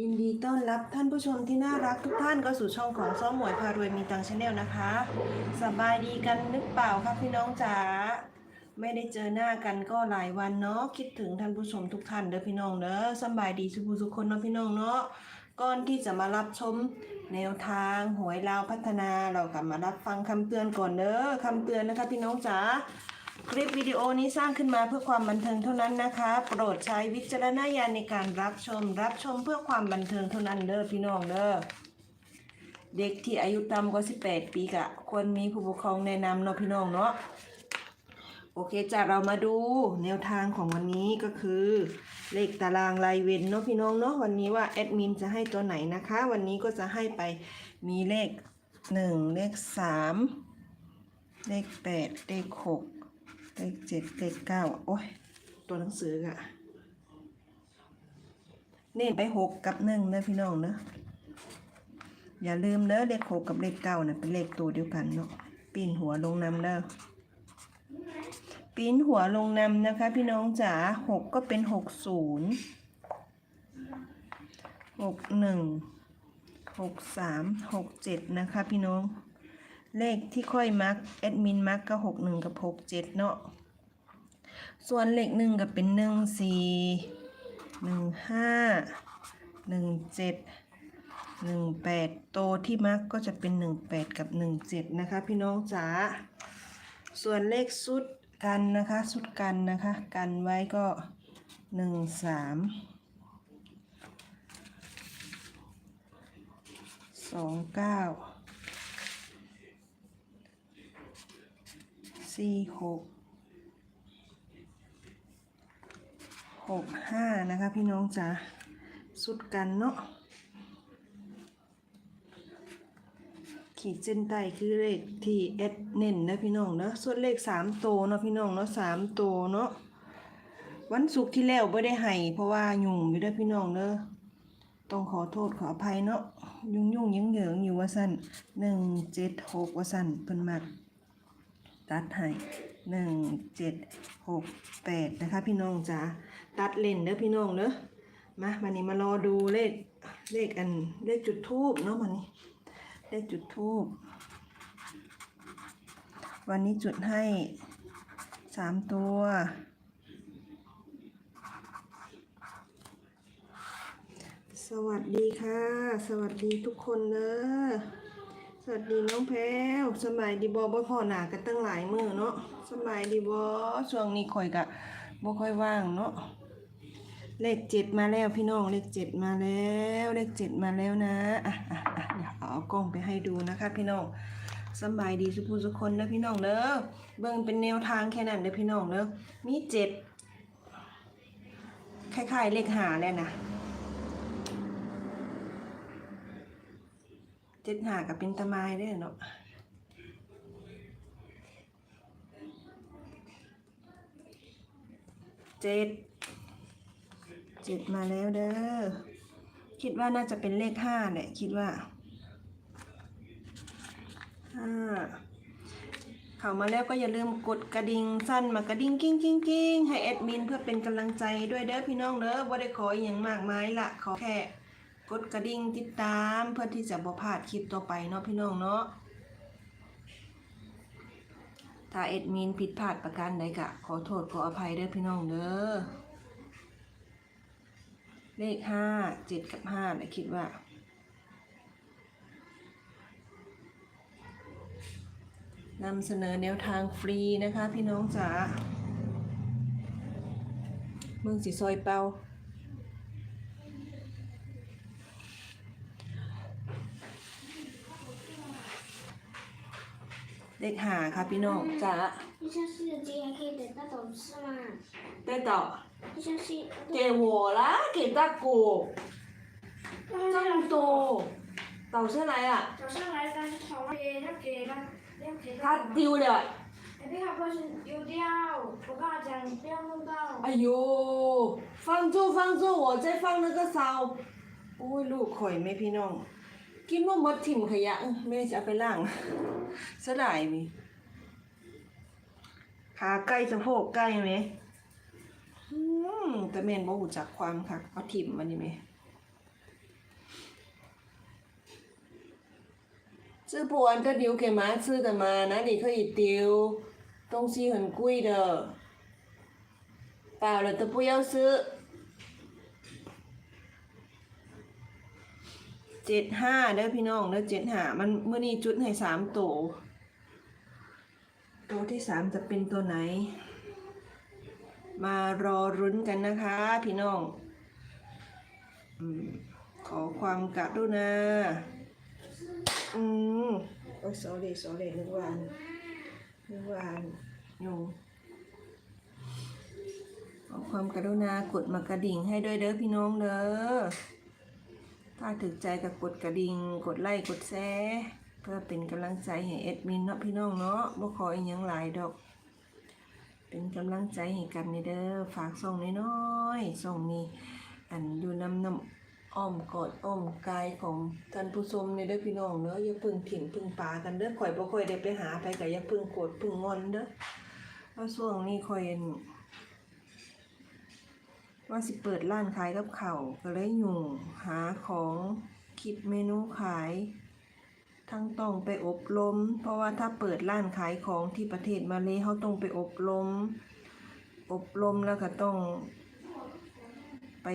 ยินดีต้อนรับท่านผู้ชมที่น่ารักทุกท่านก็สู่ช่องของซ้อมหมวยพารวยมีตังชาแนลนะคะ สบายดีกันนึกเปล่าครับพี่น้องจ๋าไม่ได้เจอหน้ากันก็หลายวันเนาะคิดถึงท่านผู้ชมทุกท่านเด้อพี่น้องเด้อสบายดีทุกผู้ทุกคนเนาะพี่น้องเนาะก่อนที่จะมารับชมแนวทางหวยลาวพัฒนาเรากลับมารับฟังคำเตือนก่อนเด้อคำเตือนนะคะพี่น้องจ๋า คลิปวิดีโอนี้สร้างขึ้นมาเพื่อความบันเทิงเท่านั้นนะคะ โปรดใช้วิจารณญาณในการรับชม รับชมเพื่อความบันเทิงเท่านั้นเด้อพี่น้องเด้อเด็กที่อายุต่ำกว่า 18 ปีกะ ควรมีผู้ปกครองแนะนำเนาะพี่น้องเนาะโอเคจ้ะเรามาดูแนวทางของวันนี้ก็คือ เลขตารางรายเวนเนาะพี่น้องเนาะวันนี้ว่าแอดมินจะให้ตัวไหนนะคะ วันนี้ก็จะให้ไปมีเลข 1 เลข 3 เลข 8 เลข 6 เลข7เลข9โอ้ยตัวหนังสืออะเน้นไป6กับ1เด้อพี่น้องเนะอย่าลืมเด้อเลข6กับเลข9นะเป็นเลขตัวเดียวกันเนาะปีนหัวลงน้ำเด้อปีนหัวลงนำนะคะ พี่น้องจ๋าหกก็เป็นหกศูนย์หกหนึ่งหกสามหกเจ็ดนะคะ พี่น้อง เลขที่ค่อยมักแอดมินมักก็หกหนึ่งกับหกเจ็ดเนาะส่วนเลขหนึ่งก็เป็นหนึ่งสี่หนึ่งห้าหนึ่งเจ็ดหนึ่งแปดโตที่มักก็จะเป็นหนึ่งแปดกับหนึ่งเจ็ดนะคะพี่น้องจ๋าส่วนเลขสุดกันนะคะสุดกันนะคะ กันไว้ก็หนึ่งสามสองเก้า สี่หกหกห้านะคะพี่น้องจ๋าสุดกันเนาะขีดเส้นใต้คือเลขที่เอดเน้นนะพี่น้องเนาะส่วนเลขสามโตเนาะพี่น้องเนาะสามโตเนาะวันศุกร์ที่แล้วไม่ได้ให้เพราะว่ายุ่งอยู่ด้อพี่น้องเนาะต้องขอโทษขออภัยเนาะยุ่งยุ่งยังเหยิงอยู่ว่าสั้นหนึ่งเจ็ดหกว่าสั้นเพิ่นมัก ตัดให้หนึ่งเจ็ดหกแปดนะคะพี่น้องจ๋าตัดเล่นเด้อพี่น้องเนาะมาวันนี้มารอดูเลขเลขอันเลขจุดทูบเนาะวันนี้ได้จุดทูบวันนี้จุดให้สามตัวสวัสดีค่ะ สวัสดีทุกคนเนอะ สวัสดีน้องแพรวสบายดีบอบ่พอหนากันตั้งหลายมือเนาะสบายดีบอช่วงนี้ข่อยกะบ่ค่อยว่างเนาะเลขเจ็ดมาแล้วพี่น้องเลขเจ็ดมาแล้วเลขเจ็ดมาแล้วนะอะอะอะเดี๋ยวเอากล้องไปให้ดูนะคะพี่น้องสบายดีสุภูสุคนนะพี่น้องเด้อเบิ่งเป็นแนวทางแค่นั้นเด้อพี่น้องเด้อมีเจ็ดคล้ายๆเลขหาเลยนะ เจ็ดหากับเป็นตะไม้ได้อเนาะเจ็ดเจ็ดมาแล้วเด้อคิดว่าน่าจะเป็นเลขห้าแหละคิดว่าห้าเข้ามาแล้วก็อย่าลืมกดกระดิ่งสั้นมากระดิ่งกิ้งกิ้งกิ้งให้แอดมินเพื่อเป็นกำลังใจด้วยเด้อพี่น้องเด้อบ่ได้ขออย่างมากมายละขอแค่ กดกระดิ่งติดตามเพื่อที่จะบ่พลาดคลิปต่อไปเนาะพี่น้องเนาะถ้าแอดมินผิดพลาดประการใดกะ ขอโทษขออภัยเด้อพี่น้องเด้อเลขห้าเจ็ดกับห้านะคิดว่า นำเสนอแนวทางฟรีนะคะพี่น้องจ๋ามึงสีซอยเปา เลขหาค่ะพี่น้องจ๋า 一箱四的鸡还可以等到懂事吗？ ได้ต่อ 一箱四，给我啦给大果这么多倒下来啊早上来刚好给他给他，要给他丢了哎，被他不是丢掉，我跟他讲不要弄到。哎呦，放住放住，我再放那个烧。โอ้ยลูกข่อยไหมพี่น้อง กินว่าหมดถิ่มขยะแม่จะเอาไปล่างสลายมีขาใกล้สะโพกใกล้ไหมแต่เม่นบ่หูจักความค่ะเอาถิ่มมันนี่ไหมซื้อปวนก็ดิวเกมาซื้อกันมานะนี่เขาอีติว东西很贵的，饱了都不要吃。 เจ็ดห้าเด้อพี่น้องเด้อเจ็ดห้ามันเมื่อนี้จุดให้สามตัวตัวที่สามจะเป็นตัวไหน มารอรุ้นกันนะคะ พี่น้องอมขอความกรุณาอืมโอ้ย sorry sorry นึกว่าอันนึกว่าอันอยู่ขอความกรุณากดมากระดิ่งให้ด้วยเด้อพี่น้องเด้อ ถ้าถึกใจกับกดกระดิ่งกดไลค์กดแชร์เพื่อเป็นกำลังใจให้เอ็ดมินเนาะพี่น้องเนาะบ่ขออีหยังหลายดอก เป็นกำลังใจให้กันในเด้อฝากส่งน้อยๆส่งนี่อันอยู่น้ำน้ำอ้อมกอดอ้อมกายของท่านผู้ชมในเด้อพี่น้องเนาะอย่าพึ่งถิ่นพึ่งปากันเด้อข่อยบ่ค่อยได้ไปหาไปก็อย่าพึ่งโกรธพึ่งงอนเด้อเพราะช่วงนี้ข่อย ว่าสิเปิดร้านขายกับเขาก็เลยอยู่หาของคิดเมนูขาย ทั้งต้องไปอบรมเพราะว่าถ้าเปิดร้านขายของที่ประเทศมาเลเขาต้องไปอบรมอบรมแล้วก็ต้อง ไป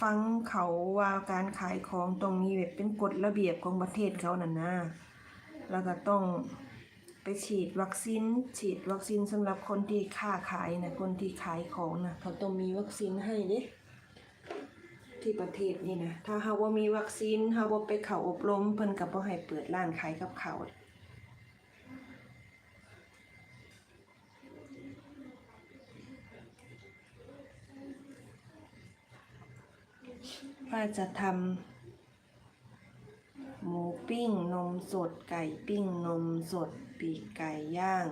ฟังเขาว่าการขายของตรงนี้แบบเป็นกฎระเบียบของประเทศเขานั่นนะแล้วก็ต้อง ไปฉีดวัคซีน ฉีดวัคซีนสำหรับคนที่ค้าขายนะคนที่ขายของนะเขาต้องมีวัคซีนให้เด้ที่ประเทศนี่นะถ้าเฮาว่ามีวัคซีนเฮาบ่าไปเข้าอบรมเพิ่นก็บ่ให้เปิดร้านขายกับเขาว่าจะทำหมูปิ้งนมสดไก่ปิ้งนมสด ปีกไก่ย่าง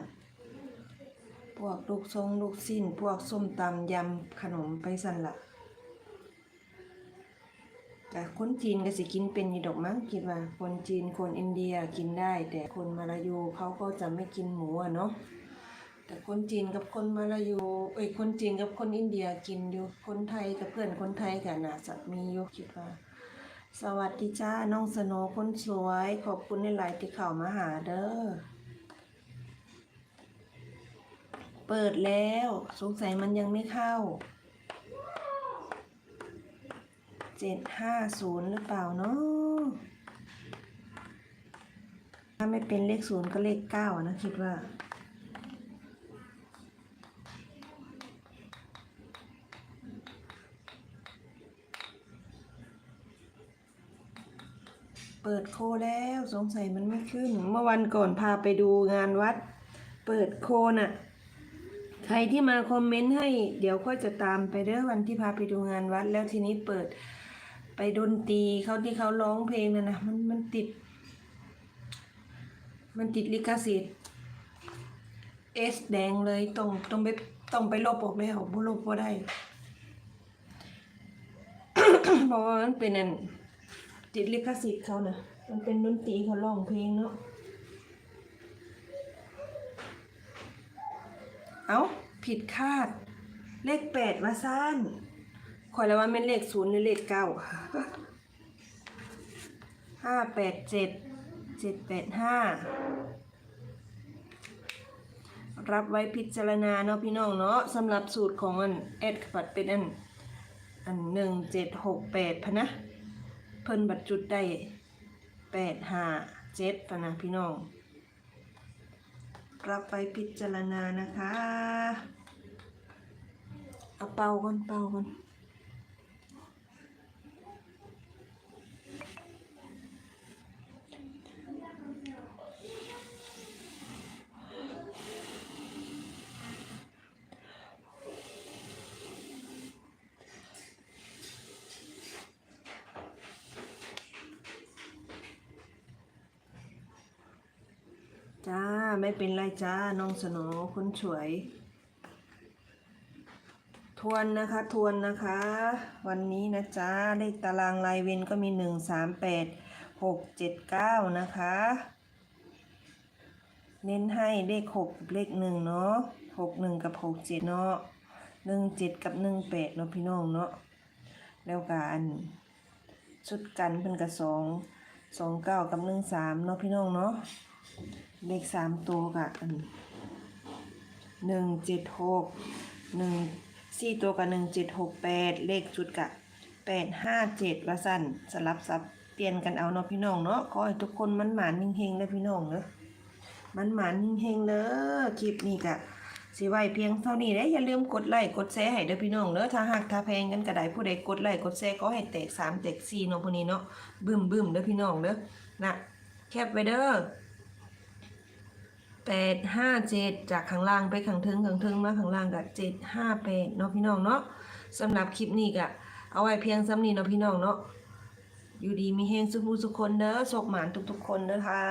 พวกลูกทรงลูกสิ้น พวกส้มตำยำขนมไปสั่นละแต่คนจีนก็สิกินเป็นอยู่ดอกมั้งคิดว่า คนจีนคนอินเดียกินได้ แต่คนมาลายูเขาก็จะไม่กินหมูอะเนาะแต่คนจีนกับคนมาลายูเอ้ยคนจีนกับคนอินเดียกินอยู่คนไทยกับเพื่อนคนไทยกันน่ะจะมีอยู่คิดว่า สวัสดีจ้าน้องสโนคนสวย ขอบคุณในหลายที่เข้ามาหาเด้อ เปิดแล้ว สงสัยมันยังไม่เข้า เจ็ดห้าศูนย์หรือเปล่าเนาะถ้าไม่เป็นเลขศูนย์ก็เลขเก้าอะนะคิดว่าเปิดโคแล้วสงสัยมันไม่ขึ้น เมื่อวันก่อนพาไปดูงานวัด เปิดโคน่ะ ใครที่มาคอมเมนต์ให้ เดี๋ยวค่อยจะตามไปเด้อวันที่พาไปดูงานวัด แล้วทีนี้เปิดไปดนตรีเขาที่เขาร้องเพลงนั่นะมันมันติด มันติดลิขสิทธิ์เอสแดงเลยต้องต้องไปต้องไปลบออกแล้วบ่ลบบ่ได้ เพราะว่ามันเป็นอันติดลิขสิทธิ์เขานะมันเป็นดนตรีเขาร้องเพลงเนาะเอ้า ผิดคาด เลขแปดมาสั้นคอยแล้วว่าเป็นเลขศูนย์หรือเลขเก้าห้าแปดเจ็ดเจ็ดแปดห้ารับไว้พิจารณาเนาะพี่น้องเนาะสำหรับสูตรของอันแอดปัดเป็นอันอันหนึ่งเจ็ดหกแปดพะนะ เพิ่นบัดจุดได้แปดห้าเจ็ดพะนะพี่น้อง รับไปพิจารณานะคะ เอาเป่าก่อนเป่าก่อน จ้า ไม่เป็นไรจ้า น้องสโนคนสวย ทวนนะคะ ทวนนะคะ วันนี้นะจ้าเลขตารางรายเวนก็มีหนึ่งสามแปดหกเจ็ดเก้านะคะ เน้นให้เลขหกเลขหนึ่งเนาะหกหนึ่งกับหกเจ็ดเนาะหนึ่งเจ็ดกับหนึ่งแปดเนาะพี่น้องเนาะแล้วกันชุดกันเป็นกระสองสองเก้ากับหนึ่งสามเนาะพี่น้องเนาะ เลขสามตัวกับหนึ่งเจ็ดหกหนึ่งสี่ตัวกับหนึ่งเจ็ดหกแปดเลขชุดกับแปดห้าเจ็ดว่าสั้นสลับซับเปลี่ยนกันเอาเนาะพี่น้องเนาะขอให้ทุกคนมันหมานเฮงๆเลยพี่น้องเนาะมันหมานเฮงๆเด้อคลิปนี้กะสิไว้เพียงเท่านี้เด้อย่าลืมกดไลค์กดแชร์ให้เด้อพี่น้องเด้อถ้าหักถ้าแพงกันก็ได้ผู้ใดกดไลค์กดแชร์ก็ให้แตก3แตก4เนาะพวกนี้เนาะบึ้มบึ้มเด้อพี่น้องเด้อนะแคปไว้เด้อ 857จากข้างล่างไปข้างถึงข้างถึงมาข้างล่างก็758เนาะพี่น้องเนาะสำหรับคลิปนี้ก็เอาไว้เพียงซ้ำนี้เนาะพี่น้องเนาะอยู่ดีมีเฮงสุขผู้สุขคนเด้อโชคหมานทุกๆคนเด้อค่ะ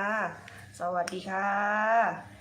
สวัสดีค่ะ